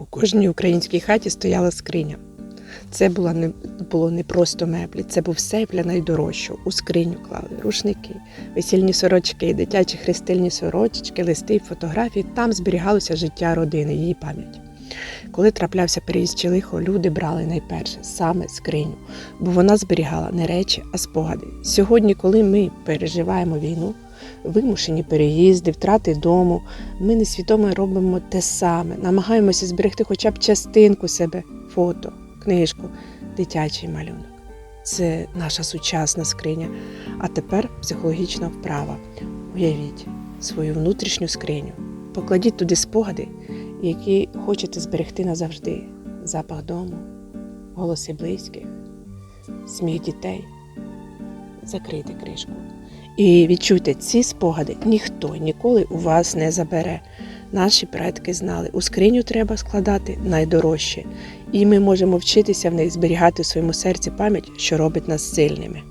У кожній українській хаті стояла скриня. Це була не, було не просто меблі, це був для найдорожчого. У скриню клали рушники, весільні сорочки, дитячі хрестильні сорочечки, листи, й фотографії. Там зберігалося життя родини, її пам'ять. Коли траплявся переїзд чи лихо, люди брали найперше саме скриню, бо вона зберігала не речі, а спогади. Сьогодні, коли ми переживаємо війну, вимушені переїзди, втрати дому, ми несвідомо робимо те саме, намагаємося зберегти хоча б частинку себе, фото, книжку, дитячий малюнок. Це наша сучасна скриня. А тепер психологічна вправа. Уявіть свою внутрішню скриню. Покладіть туди спогади, які хочете зберегти назавжди. Запах дому, голоси близьких, сміх дітей. Закрийте кришку. І відчуйте, ці спогади ніхто ніколи у вас не забере. Наші предки знали, у скриню треба складати найдорожче, і ми можемо вчитися в них зберігати в своєму серці пам'ять, що робить нас сильними.